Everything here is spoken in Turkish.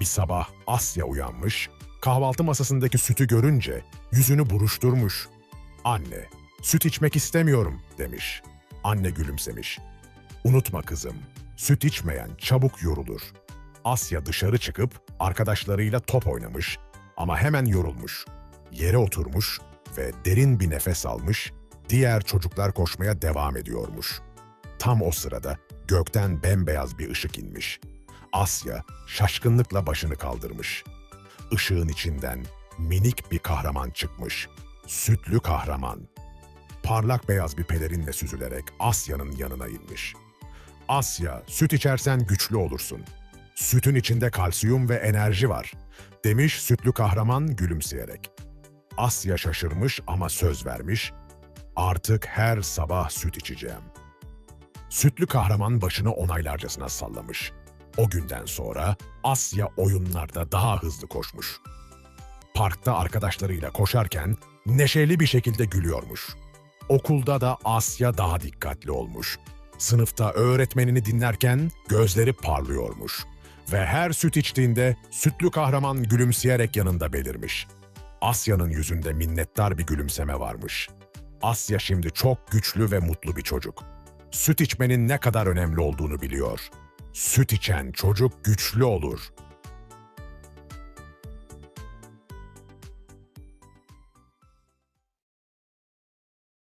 Bir sabah Asya uyanmış, kahvaltı masasındaki sütü görünce yüzünü buruşturmuş. Anne, süt içmek istemiyorum demiş. Anne gülümsemiş. Unutma kızım, süt içmeyen çabuk yorulur. Asya dışarı çıkıp arkadaşlarıyla top oynamış ama hemen yorulmuş. Yere oturmuş ve derin bir nefes almış, diğer çocuklar koşmaya devam ediyormuş. Tam o sırada gökten bembeyaz bir ışık inmiş. Asya şaşkınlıkla başını kaldırmış. Işığın içinden minik bir kahraman çıkmış. Sütlü kahraman. Parlak beyaz bir pelerinle süzülerek Asya'nın yanına inmiş. Asya, süt içersen güçlü olursun. Sütün içinde kalsiyum ve enerji var, demiş sütlü kahraman gülümseyerek. Asya şaşırmış ama söz vermiş, artık her sabah süt içeceğim. Sütlü kahraman başını onaylarcasına sallamış. O günden sonra Asya oyunlarda daha hızlı koşmuş. Parkta arkadaşlarıyla koşarken neşeli bir şekilde gülüyormuş. Okulda da Asya daha dikkatli olmuş. Sınıfta öğretmenini dinlerken gözleri parlıyormuş. Ve her süt içtiğinde sütlü kahraman gülümseyerek yanında belirmiş. Asya'nın yüzünde minnettar bir gülümseme varmış. Asya şimdi çok güçlü ve mutlu bir çocuk. Süt içmenin ne kadar önemli olduğunu biliyor. Süt içen çocuk güçlü olur.